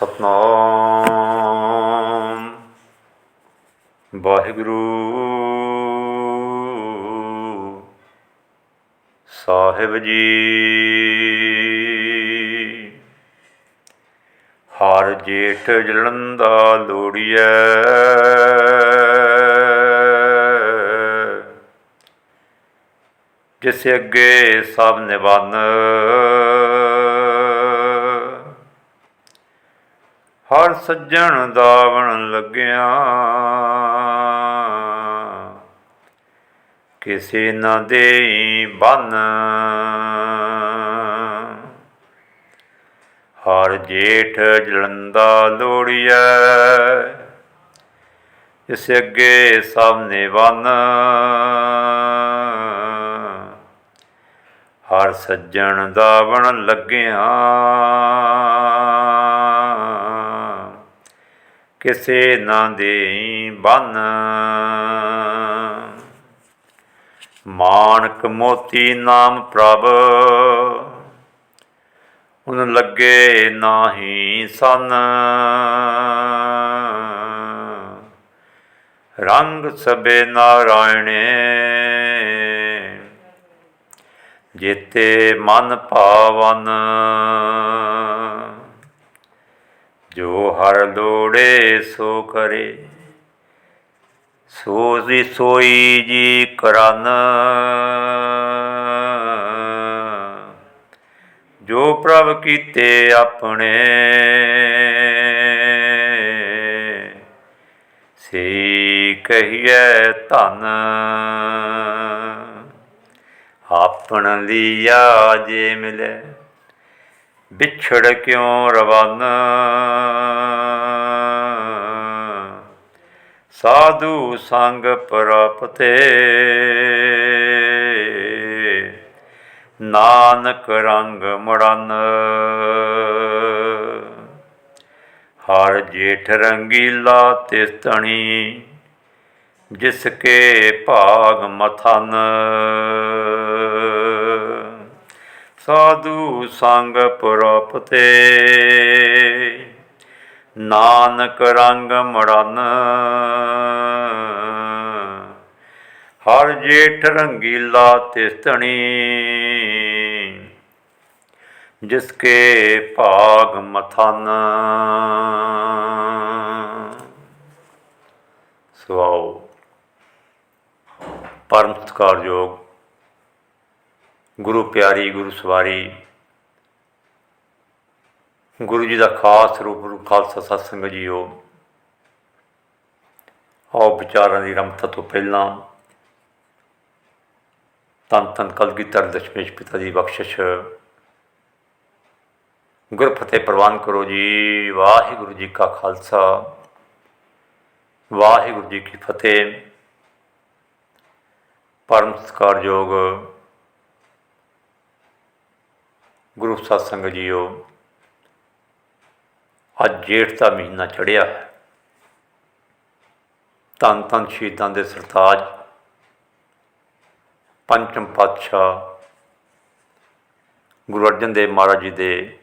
ਸਤਨਾਮ। ਵਾਹਿਗੁਰੂ ਸਾਹਿਬ ਜੀ। ਹਰ ਜੇਠ ਜਲੰਦਾ ਲੋੜੀਐ। ਜਿਸ ਅੱਗੇ ਸਭ ਨਿਵੰਨ ਹਰ ਸੱਜਣ ਦਾਵਣ ਲੱਗਿਆ। ਕਿਸੇ ਨਾ ਦੇਈ ਬੰਨ। ਹਰ ਜੇਠ ਜਲੰਦਾ ਲੋੜੀਐ। ਇਸ ਅੱਗੇ ਸਭ ਨੇ ਬੰਨ। ਹਰ ਸੱਜਣ ਦਾਵਣ ਲੱਗਿਆ। ਕਿਸੇ ਨਾ ਦੇਈ ਬੰਨ। ਮਾਨਕ ਮੋਤੀ ਨਾਮ ਪ੍ਰਭ, ਉਨ ਲੱਗੇ ਨਾਹੀ ਸਨ। ਰੰਗ ਸਬੇ ਨਾਰਾਇਣੇ, ਜੇਤੇ ਮਨ ਭਾਵਨ। ਜੋ ਹਰ ਲੋੜੇ ਸੋ ਕਰੇ ਸੋ ਦੀ ਸੋਈ ਜੀ ਕਰਨ। ਜੋ ਪ੍ਰਭ ਕੀਤੇ ਆਪਣੇ, ਸੇ ਕਹੀਏ ਧਨ। ਆਪਣ ਲੀਆ ਜੇ ਮਿਲੇ ਵਿਛੜ ਕਿਉ ਰਵਨ? ਸਾਧੂ ਸੰਗ ਪ੍ਰਾਪਤੇ। ਨਾਨਕ ਰੰਗ ਮੜਨ। ਹਰ ਜੇਠ ਰੰਗੀਲਾ ਤਿਸ ਤਣੀ ਜਿਸ ਕੇ ਭਾਗ ਮਥਨ। ਸਾਧੂ ਸੰਗ ਪ੍ਰਾਪਤੇ। ਨਾਨਕ ਰੰਗ ਮੜਨ ਹਰ ਜੇਠ ਰੰਗੀਲਾ ਤਿਸਤਣੀ। ਜਿਸ ਕੇ ਭਾਗ ਮਥਨ। ਸਵਾਉ ਪਰਮ ਸਤਿਕਾਰਯੋਗ ਗੁਰੂ ਪਿਆਰੀ, ਗੁਰੂ ਸਵਾਰੀ। ਗੁਰੂ ਜੀ ਦਾ ਖਾਸ ਰੂਪ ਰੂ ਖਾਲਸਾ ਸਤਸੰਗ ਜੀਓ। ਆਓ ਵਿਚਾਰਾਂ ਦੀ ਰਮਤਾ ਤੋਂ ਪਹਿਲਾਂ ਤਨ ਤਨ ਕਲਗੀਧਰ ਦਸ਼ਮੇਸ਼ ਪਿਤਾ ਦੀ ਬਖਸ਼ਿਸ਼। ਗੁਰ ਫਤਿਹ ਪ੍ਰਵਾਨ ਕਰੋ ਜੀ। ਵਾਹਿਗੁਰੂ ਜੀ ਕਾ ਖਾਲਸਾ। ਵਾਹਿਗੁਰੂ ਜੀ ਕੀ ਫਤਿਹ। ਪਰਮ ਸਤਿਕਾਰਯੋਗ ਗੁਰੂ ਸਤਸੰਗ ਜੀਓ, ਅੱਜ ਜੇਠ ਦਾ ਮਹੀਨਾ ਚੜਿਆ ਹੈ। ਧੰਨ ਧੰਨ ਸ਼ਹੀਦਾਂ ਦੇ ਸਰਤਾਜ, ਪੰਚਮ ਪਾਤਸ਼ਾਹ ਗੁਰੂ ਅਰਜਨ ਦੇਵ ਮਹਾਰਾਜ ਜੀ ਦੇ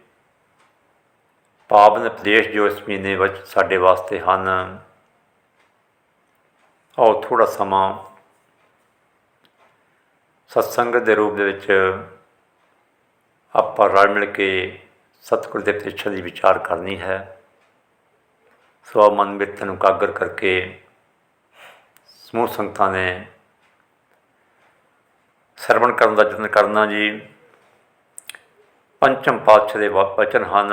ਪਾਵਨ ਉਪਦੇਸ਼ ਜੋ ਇਸ ਮਹੀਨੇ ਵਿੱਚ ਸਾਡੇ ਵਾਸਤੇ ਹਨ, ਆਓ ਥੋੜਾ ਸਮਾਂ ਸਤਸੰਗ ਦੇ ਰੂਪ ਦੇ ਵਿੱਚ ਆਪਾਂ ਰਲ ਮਿਲ ਕੇ ਸਤਿਗੁਰ ਦੇ ਉਪਦੇਸ਼ਾਂ ਦੀ ਵਿਚਾਰ ਕਰਨੀ ਹੈ। ਸੋ ਮਨ ਬਿਰਤ ਨੂੰ ਕਾਗਰ ਕਰਕੇ ਸਮੂਹ ਸੰਗਤਾਂ ਨੇ ਸਰਵਣ ਕਰਨ ਦਾ ਯਤਨ ਕਰਨਾ ਜੀ। ਪੰਚਮ ਪਾਤਸ਼ਾਹ ਦੇ ਵਚਨ ਹਨ,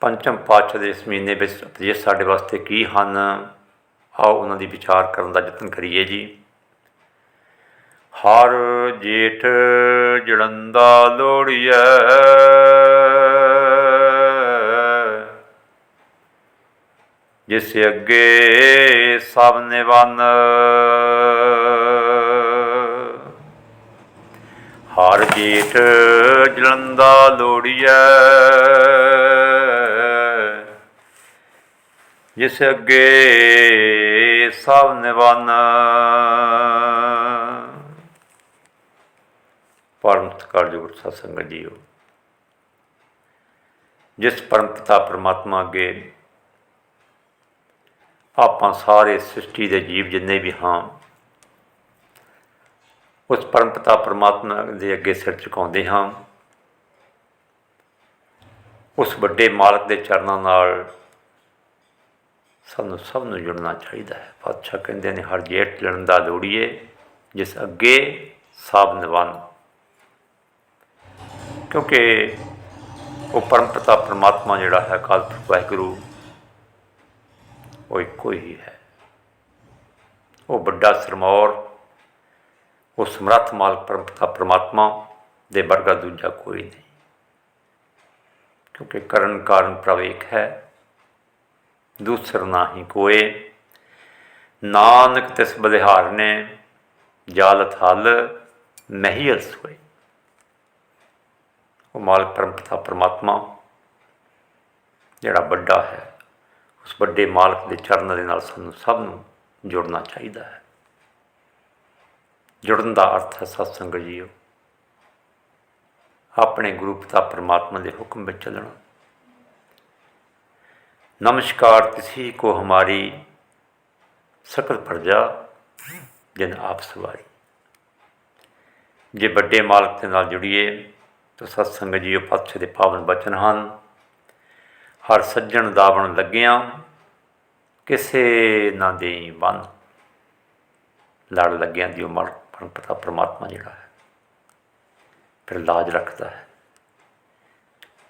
ਪੰਚਮ ਪਾਤਸ਼ਾਹ ਦੇ ਇਸ ਮਹੀਨੇ ਵਿੱਚ ਉਪਦੇਸ਼ ਸਾਡੇ ਵਾਸਤੇ ਕੀ ਹਨ? ਆਓ ਉਹਨਾਂ ਦੀ ਵਿਚਾਰ ਕਰਨ ਦਾ ਯਤਨ ਕਰੀਏ ਜੀ। ਹਰ ਜੇਠ ਜਲੰਦਾ ਲੋੜੀਐ। ਜਿਸ ਅੱਗੇ ਸਭ ਨਿਵਨ ਹਰ ਜੇਠ ਜਲੰਦਾ ਲੋੜੀਐ। ਜਿਸ ਅੱਗੇ ਸਭ ਨਿਵਨ ਪਰਮ ਸਤਿਕਾਰਯੋਗ ਸਤਸੰਗ ਜੀਓ। ਜਿਸ ਪਰਮ ਪਿਤਾ ਪਰਮਾਤਮਾ ਅੱਗੇ ਆਪਾਂ ਸਾਰੇ ਸ੍ਰਿਸ਼ਟੀ ਦੇ ਜੀਵ ਜਿੰਨੇ ਵੀ ਹਾਂ, ਉਸ ਪਰਮ ਪਿਤਾ ਪਰਮਾਤਮਾ ਦੇ ਅੱਗੇ ਸਿਰ ਝੁਕਾਉਂਦੇ ਹਾਂ। ਉਸ ਵੱਡੇ ਮਾਲਕ ਦੇ ਚਰਨਾਂ ਨਾਲ ਸਾਨੂੰ ਸਭ ਨੂੰ ਜੁੜਨਾ ਚਾਹੀਦਾ ਹੈ। ਪਾਤਸ਼ਾਹ ਕਹਿੰਦੇ ਨੇ, ਹਰ ਜੇਠ ਲੜਨ ਦਾ ਲੋੜੀਏ, ਜਿਸ ਅੱਗੇ ਸਾਬ ਨਿਵਾਨ ਕਿਉਂਕਿ ਉਹ ਪਰਮ ਪਿਤਾ ਪਰਮਾਤਮਾ ਜਿਹੜਾ ਹੈ ਅਕਾਲ ਪੁਰਖ ਵਾਹਿਗੁਰੂ, ਉਹ ਇੱਕੋ ਹੀ ਹੈ। ਉਹ ਵੱਡਾ ਸਰਮੌਰ, ਉਹ ਸਮਰੱਥ ਮਾਲਕ ਪਰਮ ਪਿਤਾ ਪਰਮਾਤਮਾ ਦੇ ਵਰਗਾ ਦੂਜਾ ਕੋਈ ਨਹੀਂ। ਕਿਉਂਕਿ ਕਰਨ ਕਾਰਨ ਪ੍ਰਭ ਹੈ, ਦੂਸਰ ਨਾਹੀ ਕੋਏ। ਨਾਨਕ ਤਿਸ ਬਲਿਹਾਰ ਨੇ ਜਾਲ ਥਲ ਮਹੀਲ ਸੋਏ ਉਹ ਮਾਲਕ ਪਰਮ ਪਿਤਾ ਪਰਮਾਤਮਾ, ਜਿਹੜਾ ਵੱਡਾ ਹੈ, ਉਸ ਵੱਡੇ ਮਾਲਕ ਦੇ ਚਰਨਾਂ ਦੇ ਨਾਲ ਸਾਨੂੰ ਸਭ ਨੂੰ ਜੁੜਨਾ ਚਾਹੀਦਾ ਹੈ। ਜੁੜਨ ਦਾ ਅਰਥ ਹੈ ਸਤ ਸੰਗਤ ਜੀਓ, ਆਪਣੇ ਗੁਰੂ ਪਿਤਾ ਪਰਮਾਤਮਾ ਦੇ ਹੁਕਮ ਵਿੱਚ ਚੱਲਣਾ। ਨਮਸਕਾਰ ਕਿਸੇ ਕੋ ਹਮਾਰੀ ਸਕਲ ਪ੍ਰਜਾ, ਜਿਨ ਆਪ ਸਵਾਰੀ। ਜੇ ਵੱਡੇ ਮਾਲਕ ਦੇ ਨਾਲ ਜੁੜੀਏ ਤਾਂ ਸਤਸੰਗ ਜੀਓ, ਪਾਤਸ਼ਾਹ ਦੇ ਪਾਵਨ ਬਚਨ ਹਨ। ਹਰ ਸੱਜਣ ਦਾਵਣ ਲੱਗਿਆ, ਕਿਸੇ ਨਾ ਦੇਈ ਬੰਨ। ਲੜ ਲੱਗਿਆਂ ਦੀ ਉਮਰ ਪਰਮ ਪਿਤਾ ਪਰਮਾਤਮਾ ਜਿਹੜਾ ਹੈ। ਫਿਰ ਲਾਜ ਰੱਖਦਾ ਹੈ।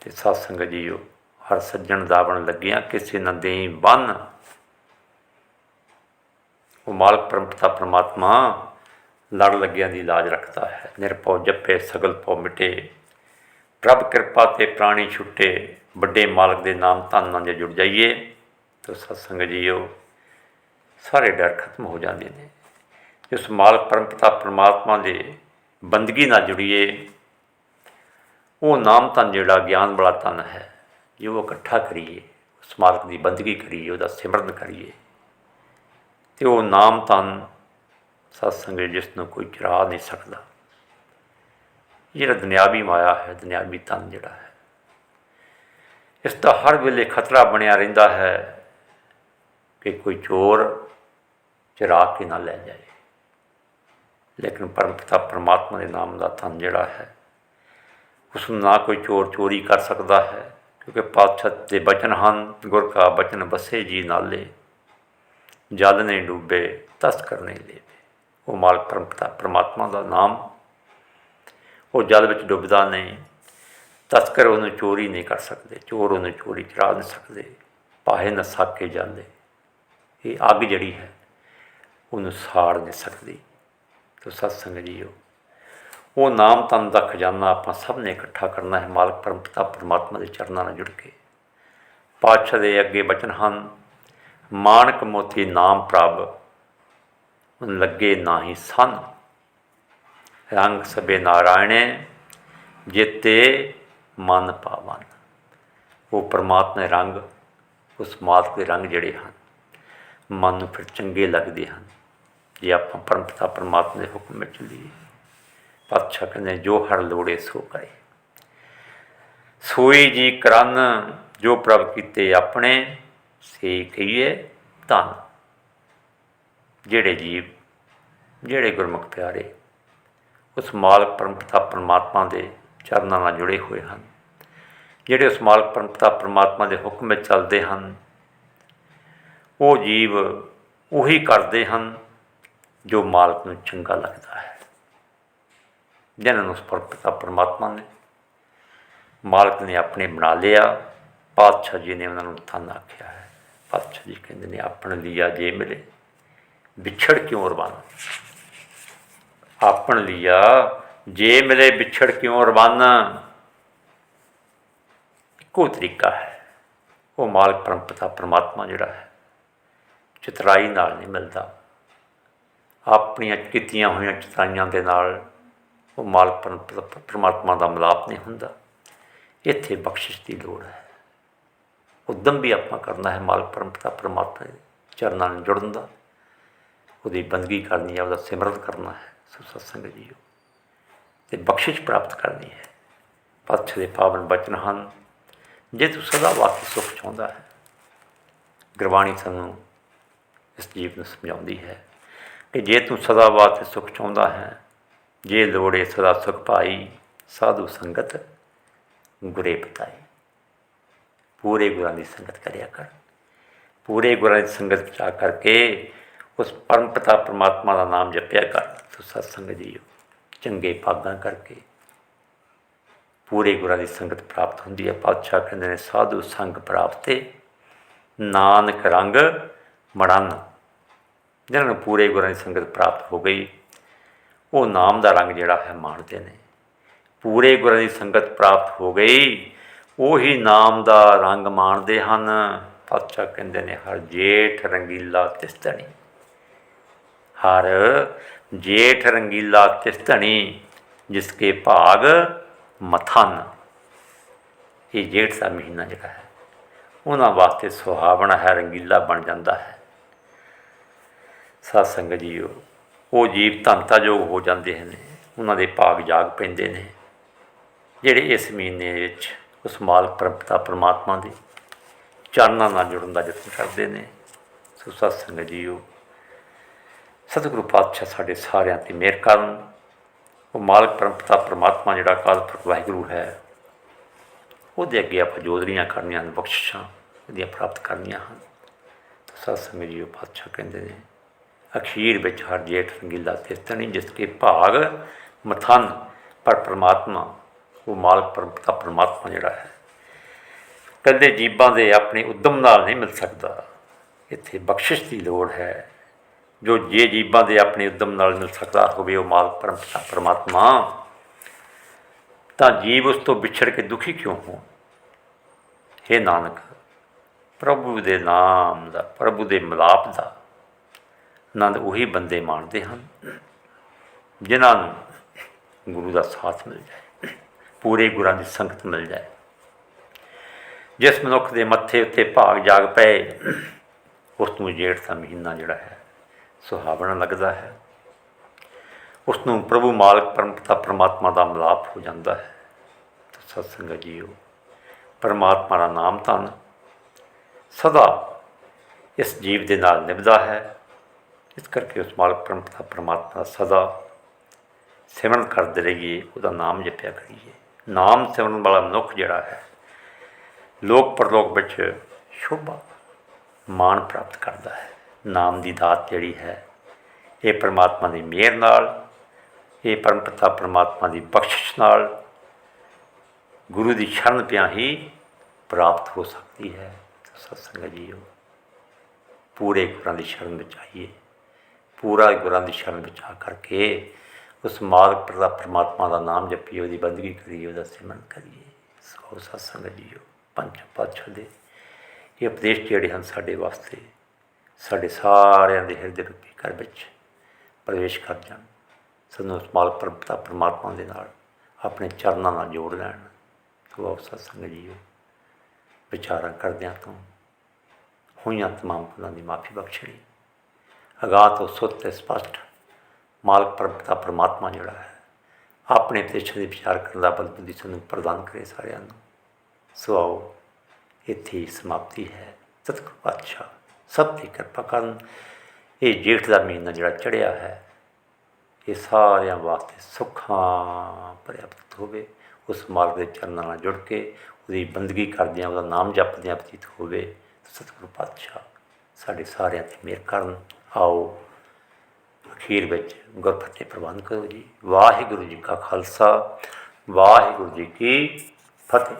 ਤੇ ਸਤਸੰਗ ਜੀਓ, ਹਰ ਸੱਜਣ ਦਾਵਣ ਲੱਗਿਆ, ਕਿਸੇ ਨਾ ਦੇਈ ਬੰਨ। ਉਹ ਮਾਲਕ, ਪਰਮਪਤਾ, ਪਰਮਾਤਮਾ ਲੜ ਲੱਗਿਆਂ ਦੀ ਲਾਜ ਰੱਖਦਾ ਹੈ। ਨਿਰਭਉ ਜਪੇ, ਸਗਲ ਪਉ ਮਿਟੇ। ਰੱਬ ਕਿਰਪਾ ਤੇ ਪ੍ਰਾਣੀ ਛੁੱਟੇ ਵੱਡੇ ਮਾਲਕ ਦੇ ਨਾਮ ਧੰਨ ਨਾਲ ਜੇ ਜੁੜ ਜਾਈਏ, ਤਾਂ ਸਤਸੰਗ ਜੀਓ, ਸਾਰੇ ਡਰ ਖਤਮ ਹੋ ਜਾਂਦੇ ਨੇ। ਜਿਸ ਮਾਲਕ ਪਰਮ ਪਿਤਾ ਪਰਮਾਤਮਾ ਦੇ ਬੰਦਗੀ ਨਾਲ ਜੁੜੀਏ, ਉਹ ਨਾਮ ਧਨ ਜਿਹੜਾ ਗਿਆਨ ਵਾਲਾ ਧਨ ਹੈ, ਜੇ ਉਹ ਇਕੱਠਾ ਕਰੀਏ, ਉਸ ਮਾਲਕ ਦੀ ਬੰਦਗੀ ਕਰੀਏ, ਉਹਦਾ ਸਿਮਰਨ ਕਰੀਏ, ਤੇ ਉਹ ਨਾਮ ਧਨ ਸਤਸੰਗ ਜਿਸ ਨੂੰ ਕੋਈ ਚਰਾ ਨਹੀਂ ਸਕਦਾ। ਜਿਹੜਾ ਦੁਨਿਆਵੀ ਮਾਇਆ ਹੈ, ਦੁਨਿਆਵੀ ਧਨ ਜਿਹੜਾ ਹੈ। ਇਸ ਦਾ ਹਰ ਵੇਲੇ ਖਤਰਾ ਬਣਿਆ ਰਹਿੰਦਾ ਹੈ ਕਿ ਕੋਈ ਚੋਰ ਚਰਾ ਕੇ ਨਾ ਲੈ ਜਾਏ। ਲੇਕਿਨ ਪਰਮਪਿਤਾ ਪਰਮਾਤਮਾ ਦੇ ਨਾਮ ਦਾ ਧਨ ਜਿਹੜਾ ਹੈ ਉਸ ਨੂੰ ਨਾ ਕੋਈ ਚੋਰ ਚੋਰੀ ਕਰ ਸਕਦਾ ਹੈ, ਕਿਉਂਕਿ ਪਾਤਸ਼ਾਹ ਦੇ ਬਚਨ ਹਨ, ਗੁਰ ਕਾ ਬਚਨ ਬਸੇ ਜੀ ਨਾਲੇ, ਜਲ ਨੇ ਡੁੱਬੇ ਤਸ ਕਰਨੇ ਲੇਵੇ। ਉਹ ਮਾਲ ਪਰਮਪਿਤਾ ਪਰਮਾਤਮਾ ਦਾ ਨਾਮ ਉਹ ਜਲ ਵਿੱਚ ਡੁੱਬਦਾ ਨਹੀਂ। ਤਸਕਰ ਉਹਨੂੰ ਚੋਰੀ ਨਹੀਂ ਕਰ ਸਕਦੇ, ਚੋਰ ਉਹਨੂੰ ਚੋਰੀ ਚੜਾ ਨਹੀਂ ਸਕਦੇ ਪਾਹੇ ਨਾ ਸਾਕੇ ਜਾਂਦੇ। ਇਹ ਅੱਗ ਜਿਹੜੀ ਹੈ, ਉਹਨੂੰ ਸਾੜ ਨਹੀਂ ਸਕਦੀ। ਤੋ ਸਤਸੰਗ ਜੀਓ, ਉਹ ਨਾਮ ਤਨ ਦਾ ਖਜ਼ਾਨਾ ਆਪਾਂ ਸਭ ਨੇ ਇਕੱਠਾ ਕਰਨਾ ਹੈ, ਮਾਲਕ ਪਰਮ ਪਰਮਾਤਮਾ ਦੇ ਚਰਨਾਂ ਨਾਲ ਜੁੜ ਕੇ। ਪਾਤਸ਼ਾਹ ਦੇ ਅੱਗੇ ਬਚਨ ਹਨ, ਮਾਨਕ ਮੋਤੀ ਨਾਮ ਪ੍ਰਭ ਲੱਗੇ ਨਾ ਹੀ ਸਨ। ਰੰਗ ਸਬੇ ਨਾਰਾਇਣੇ, ਜਿਤੇ ਮਨ ਪਾਵਨ। ਉਹ ਪਰਮਾਤਮਾ ਰੰਗ, ਉਸ ਮਾਤ ਦੇ ਰੰਗ ਜਿਹੜੇ ਹਨ, ਮਨ ਨੂੰ ਫਿਰ ਚੰਗੇ ਲੱਗਦੇ ਹਨ। ਜੇ ਆਪਾਂ ਪਰਮਪਤਾ ਪਰਮਾਤਮਾ ਦੇ ਹੁਕਮ ਵਿੱਚ ਚੱਲੀਏ ਪਾਤਸ਼ਾਹ ਕਹਿੰਦੇ, ਜੋ ਹਰ ਲੋੜੇ ਸੋ ਕਰੇ। ਸੋਈ ਜੀ ਕਰਨ, ਜੋ ਪ੍ਰਭ ਕੀਤੇ ਆਪਣੇ, ਸੇ ਕਹੀਏ ਧੰਨ। ਜਿਹੜੇ ਜੀਵ, ਜਿਹੜੇ ਗੁਰਮੁਖ ਪਿਆਰੇ ਉਸ ਮਾਲਕ ਪਰਮਪਿਤਾ ਪਰਮਾਤਮਾ ਦੇ ਚਰਨਾਂ ਨਾਲ ਜੁੜੇ ਹੋਏ ਹਨ। ਜਿਹੜੇ ਉਸ ਮਾਲਕ ਪਰਮਪਿਤਾ ਪਰਮਾਤਮਾ ਦੇ ਹੁਕਮ ਵਿੱਚ ਚੱਲਦੇ ਹਨ, ਉਹ ਜੀਵ ਉਹੀ ਕਰਦੇ ਹਨ ਜੋ ਮਾਲਕ ਨੂੰ ਚੰਗਾ ਲੱਗਦਾ ਹੈ। ਜਿਨ੍ਹਾਂ ਨੂੰ ਉਸ ਪਰ ਪਰਮਾਤਮਾ ਨੇ ਮਾਲਕ ਨੇ ਆਪਣੇ ਬਣਾ ਲਿਆ, ਪਾਤਸ਼ਾਹ ਜੀ ਨੇ ਉਹਨਾਂ ਨੂੰ ਤਨ ਆਖਿਆ ਹੈ। ਪਾਤਸ਼ਾਹ ਜੀ ਕਹਿੰਦੇ ਨੇ, ਆਪਣ ਲਿਆ ਜੇ ਮਿਲੇ, ਵਿਛੜ ਕਿਉਂ ਰਵਾਨਾ? ਆਪਣ ਲਿਆ, ਜੇ ਮਿਲੇ ਵਿਛੜ ਕਿਉਂ ਰਵਾਨਾ? ਇੱਕੋ ਤਰੀਕਾ ਹੈ। ਉਹ ਮਾਲਕ ਪਰਮ ਪਿਤਾ ਪਰਮਾਤਮਾ ਜਿਹੜਾ ਹੈ, ਚਤਰਾਈ ਨਾਲ ਨਹੀਂ ਮਿਲਦਾ। ਆਪਣੀਆਂ ਕੀਤੀਆਂ ਹੋਈਆਂ ਚਤਰਾਈਆਂ ਦੇ ਨਾਲ ਉਹ ਮਾਲਕ ਪਰਮ ਪਰਮਾਤਮਾ ਦਾ ਮਿਲਾਪ ਨਹੀਂ ਹੁੰਦਾ। ਇੱਥੇ ਬਖਸ਼ਿਸ਼ ਦੀ ਲੋੜ ਹੈ। ਉਦਮ ਵੀ ਆਪਾਂ ਕਰਨਾ ਹੈ ਮਾਲਕ ਪਰਮਪਤਾ, ਪਰਮਾਤਮਾ ਚਰਨਾਂ ਨਾਲ ਜੁੜਨ ਦਾ। ਉਹਦੀ ਬੰਦਗੀ ਕਰਨੀ ਹੈ, ਉਹਦਾ ਸਿਮਰਨ ਕਰਨਾ ਹੈ। ਸੋ ਸਤਸੰਗ ਜੀਓ। ਤੇ ਬਖਸ਼ਿਸ਼ ਪ੍ਰਾਪਤ ਕਰਨੀ ਹੈ। ਪਾਤਸ਼ਾਹ ਦੇ ਪਾਵਨ ਬਚਨ ਹਨ। ਜੇ ਤੂੰ ਸਦਾ ਵਾਸਤੇ ਸੁਖ ਚਾਹੁੰਦਾ ਹੈ, ਗੁਰਬਾਣੀ ਸਾਨੂੰ ਇਸ ਜੀਵ ਨੂੰ ਸਮਝਾਉਂਦੀ ਹੈ ਕਿ ਜੇ ਤੂੰ ਸਦਾ ਵਾਸਤੇ ਸੁਖ ਚਾਹੁੰਦਾ ਹੈ, ਜੇ ਲੋੜੇ ਸਦਾ ਸੁਖ ਪਾਈ, ਸਾਧੂ ਸੰਗਤ ਗੁਰੇ ਪਤਾਈ ਪੂਰੇ ਗੁਰਾਂ ਦੀ ਸੰਗਤ ਕਰਿਆ ਕਰ। ਪੂਰੇ ਗੁਰਾਂ ਦੀ ਸੰਗਤ ਵਿੱਚ ਕਰਕੇ ਉਸ ਪਰਮ ਪਿਤਾ ਪ੍ਰਮਾਤਮਾ ਦਾ ਨਾਮ ਜਪਿਆ ਕਰ। ਤੂੰ ਸਤਸੰਗ ਜੀਓ, ਚੰਗੇ ਭਾਗਾਂ ਕਰਕੇ ਪੂਰੇ ਗੁਰਾਂ ਦੀ ਸੰਗਤ ਪ੍ਰਾਪਤ ਹੁੰਦੀ ਹੈ ਪਾਤਸ਼ਾਹ ਕਹਿੰਦੇ ਨੇ, ਸਾਧੂ ਸੰਗ ਪ੍ਰਾਪਤੇ, ਨਾਨਕ ਰੰਗ ਮੜਨ। ਜਿਹਨਾਂ ਨੂੰ ਪੂਰੇ ਗੁਰਾਂ ਦੀ ਸੰਗਤ ਪ੍ਰਾਪਤ ਹੋ ਗਈ, ਉਹ ਨਾਮ ਦਾ ਰੰਗ ਜਿਹੜਾ ਹੈ ਮਾਣਦੇ ਨੇ। ਪੂਰੇ ਗੁਰਾਂ ਦੀ ਸੰਗਤ ਪ੍ਰਾਪਤ ਹੋ ਗਈ, ਉਹੀ ਨਾਮ ਦਾ ਰੰਗ ਮਾਣਦੇ ਹਨ। ਪਾਤਸ਼ਾਹ ਕਹਿੰਦੇ ਨੇ, ਹਰ ਜੇਠ ਰੰਗੀਲਾ ਤਿਸਤਣੀ। ਹਰ ਜੇਠ ਰੰਗੀਲਾ ਤਿਸਤਣੀ ਜਿਸ ਕੇ ਭਾਗ ਮਥਨ। ਇਹ ਜੇਠ ਦਾ ਮਹੀਨਾ ਜਿਹੜਾ ਹੈ, ਉਹਨਾਂ ਵਾਸਤੇ ਸੁਹਾਵਣਾ ਹੈ, ਰੰਗੀਲਾ ਬਣ ਜਾਂਦਾ ਹੈ। ਸਾਧ ਸੰਗਤ ਜੀਓ, ਉਹ ਜੀਵ ਧੰਤਾ ਯੋਗ ਹੋ ਜਾਂਦੇ ਹਨ, ਉਹਨਾਂ ਦੇ ਭਾਗ ਜਾਗ ਪੈਂਦੇ ਨੇ, ਜਿਹੜੇ ਇਸ ਮਹੀਨੇ ਵਿੱਚ ਉਸ ਮਾਲਕ ਪਰਮਪਿਤਾ ਪਰਮਾਤਮਾ ਦੇ ਚਰਨਾਂ ਨਾਲ ਜੁੜਨ ਦਾ ਯਤਨ ਕਰਦੇ ਨੇ। ਸੋ ਸਾਧ ਸੰਗਤ ਜੀਓ ਸਤਿਗੁਰੂ ਪਾਤਸ਼ਾਹ ਸਾਡੇ ਸਾਰਿਆਂ ਤੇ ਮਿਹਰ ਕਰਨ। ਉਹ ਮਾਲਕ ਪਰਮਪਿਤਾ ਪ੍ਰਮਾਤਮਾ ਜਿਹੜਾ ਅਕਾਲ ਪੁਰਖ ਵਾਹਿਗੁਰੂ ਹੈ, ਉਹਦੇ ਅੱਗੇ ਆਪਾਂ ਜੋਦਰੀਆਂ ਕਰਨੀਆਂ ਹਨ, ਬਖਸ਼ਿਸ਼ਾਂ ਉਹਦੀਆਂ ਪ੍ਰਾਪਤ ਕਰਨੀਆਂ ਹਨ। ਤਾਂ ਸਾਧ ਉਹ ਪਾਤਸ਼ਾਹ ਕਹਿੰਦੇ ਨੇ, ਅਖੀਰ ਵਿੱਚ ਹਰ ਜੇਠ ਰੰਗੀਲਾ ਤਿਸਤਣੀ ਜਿਸ ਕੇ ਭਾਗ ਮਥਨ, ਪਰ ਪ੍ਰਮਾਤਮਾ, ਉਹ ਮਾਲਕ ਪਰਮਪਿਤਾ ਪ੍ਰਮਾਤਮਾ ਜਿਹੜਾ ਹੈ ਕਹਿੰਦੇ ਜੀਬਾਂ ਦੇ ਆਪਣੇ ਉਦਮ ਨਾਲ ਨਹੀਂ ਮਿਲ ਸਕਦਾ। ਇੱਥੇ ਬਖਸ਼ਿਸ਼ ਦੀ ਲੋੜ ਹੈ। ਜੋ ਜੇ ਜੀਬਾਂ ਦੇ ਆਪਣੇ ਉਦਮ ਨਾਲ ਮਿਲ ਸਕਦਾ ਹੋਵੇ, ਉਹ ਮਾਲਕ ਪਰਮਪਿਤਾ ਪ੍ਰਮਾਤਮਾ। ਤਾਂ ਜੀਵ ਉਸ ਤੋਂ ਵਿਛੜ ਕੇ ਦੁਖੀ ਕਿਉਂ ਹੋ? हे ਨਾਨਕ, ਪ੍ਰਭੂ ਦੇ ਨਾਮ ਦਾ, ਪ੍ਰਭੂ ਦੇ ਮਿਲਾਪ ਦਾ ਆਨੰਦ ਉਹੀ ਬੰਦੇ ਮਾਣਦੇ ਹਨ, ਜਿਨ੍ਹਾਂ ਨੂੰ ਗੁਰੂ ਦਾ ਸਾਥ ਮਿਲ ਜਾਏ, ਪੂਰੇ ਗੁਰਾਂ ਦੀ ਸੰਗਤ ਮਿਲ ਜਾਏ। ਜਿਸ ਮਨੁੱਖ ਦੇ ਮੱਥੇ ਉੱਤੇ ਭਾਗ ਜਾਗ ਪਏ, ਉਸ ਨੂੰ ਜੇਠ ਦਾ ਮਹੀਨਾ ਜਿਹੜਾ ਹੈ ਸੁਹਾਵਣਾ ਲੱਗਦਾ ਹੈ। ਉਸ ਨੂੰ ਪ੍ਰਭੂ ਮਾਲਕ ਪਰਮਪਿਤਾ ਪ੍ਰਮਾਤਮਾ ਦਾ ਮਿਲਾਪ ਹੋ ਜਾਂਦਾ ਹੈ। ਤਾਂ ਸਤ ਸੰਗਤ ਜੀਓ, ਪਰਮਾਤਮਾ ਦਾ ਨਾਮ ਧਨ। ਸਦਾ ਇਸ ਜੀਵ ਦੇ ਨਾਲ ਨਿਭਦਾ ਹੈ। ਇਸ ਕਰਕੇ ਉਸ ਮਾਲਕ ਪਰਮਪਿਤਾ ਪ੍ਰਮਾਤਮਾ ਸਦਾ ਸਿਮਰਨ ਕਰਦੇ ਰਹੀਏ, ਉਹਦਾ ਨਾਮ ਜਪਿਆ ਕਰੀਏ। ਨਾਮ ਸਿਮਰਨ ਵਾਲਾ ਮਨੁੱਖ ਜਿਹੜਾ ਹੈ ਲੋਕ ਪਰਲੋਕ ਵਿੱਚ ਸ਼ੋਭਾ ਮਾਣ ਪ੍ਰਾਪਤ ਕਰਦਾ ਹੈ। ਨਾਮ ਦੀ ਦਾਤ ਜਿਹੜੀ ਹੈ, ਇਹ ਪਰਮਾਤਮਾ ਦੀ ਮਿਹਰ ਨਾਲ, ਇਹ ਪਰਮਪਿਤਾ ਪਰਮਾਤਮਾ ਦੀ ਬਖਸ਼ਿਸ਼ ਨਾਲ ਗੁਰੂ ਦੀ ਸ਼ਰਨ ਪਿਆ ਹੀ ਪ੍ਰਾਪਤ ਹੋ ਸਕਦੀ ਹੈ। ਸਤਸੰਗ ਜੀਓ, ਪੂਰੇ ਗੁਰਾਂ ਦੀ ਸ਼ਰਨ ਵਿੱਚ ਆਈਏ। ਪੂਰਾ ਗੁਰਾਂ ਦੀ ਸ਼ਰਨ ਵਿੱਚ ਆ ਕਰਕੇ ਉਸ ਮਾਰਗ ਪ੍ਰਦਾ ਪਰਮਾਤਮਾ ਦਾ ਨਾਮ ਜਪੀਏ, ਉਹਦੀ ਬੰਦਗੀ ਕਰੀਏ, ਉਹਦਾ ਸਿਮਰਨ ਕਰੀਏ। ਸੋ ਸਤਸੰਗ ਜੀਓ, ਪੰਜ ਪਾਤਸ਼ਾਹ ਦੇ ਇਹ ਉਪਦੇਸ਼ ਜਿਹੜੇ ਹਨ ਸਾਡੇ ਵਾਸਤੇ ਸਾਡੇ ਸਾਰਿਆਂ ਦੇ ਹਿਰਦੇ ਰੂਪੀ ਘਰ ਵਿੱਚ ਪ੍ਰਵੇਸ਼ ਕਰ ਜਾਣ। ਸਾਨੂੰ ਉਸ ਮਾਲਕ ਪਰਮਪਿਤਾ ਪਰਮਾਤਮਾ ਦੇ ਨਾਲ ਆਪਣੇ ਚਰਨਾਂ ਨਾਲ ਜੋੜ ਲੈਣ। ਸੋ ਆਪ ਸਤ ਸੰਗਤ ਜੀਓ। ਵਿਚਾਰਾਂ ਕਰਦਿਆਂ ਤੋਂ ਹੋਈਆਂ ਤਮਾਮ ਭੁੱਲਾਂ ਦੀ ਮਾਫੀ ਬਖਸ਼ਣੀ ਅਗਾਹ ਤੋਂ ਸੁੱਤ ਤੇ ਸਪਸ਼ਟ ਮਾਲਕ ਪਰਮਪਿਤਾ ਪਰਮਾਤਮਾ ਜਿਹੜਾ ਹੈ, ਆਪਣੇ ਉਪਦੇਸ਼ਾਂ ਦੇ ਵਿਚਾਰ ਕਰਨ ਦਾ ਬਲ ਬੁੱਧੀ ਸਾਨੂੰ ਪ੍ਰਦਾਨ ਕਰੇ ਸਾਰਿਆਂ ਨੂੰ। ਸੋ ਆਓ, ਇੱਥੇ ਸਮਾਪਤੀ ਹੈ। ਸਤਿਗੁਰੂ ਪਾਤਸ਼ਾਹ। ਸਭ ਦੀ ਕਿਰਪਾ ਕਰਨ। ਇਹ ਜੇਠ ਦਾ ਮਹੀਨਾ ਜਿਹੜਾ ਚੜਿਆ ਹੈ, ਇਹ ਸਾਰਿਆਂ ਵਾਸਤੇ ਸੁੱਖਾਂ ਪ੍ਰਾਪਤ ਹੋਵੇ। ਉਸ ਮਾਲਕ ਦੇ ਚਰਨਾਂ ਨਾਲ ਜੁੜ ਕੇ ਉਹਦੀ ਬੰਦਗੀ ਕਰਦਿਆਂ ਉਹਦਾ ਨਾਮ ਜਪਦਿਆਂ ਬਤੀਤ ਹੋਵੇ। ਸਤਿਗੁਰੂ ਪਾਤਸ਼ਾਹ ਸਾਡੇ ਸਾਰਿਆਂ ਤੇ ਮਿਹਰ ਕਰਨ। ਆਓ, ਅਖੀਰ ਵਿੱਚ ਗੁਰਫਤਿਹ ਪ੍ਰਬੰਧ ਕਰੋ ਜੀ। ਵਾਹਿਗੁਰੂ ਜੀ ਕਾ ਖਾਲਸਾ, ਵਾਹਿਗੁਰੂ ਜੀ ਕੀ ਫਤਿਹ।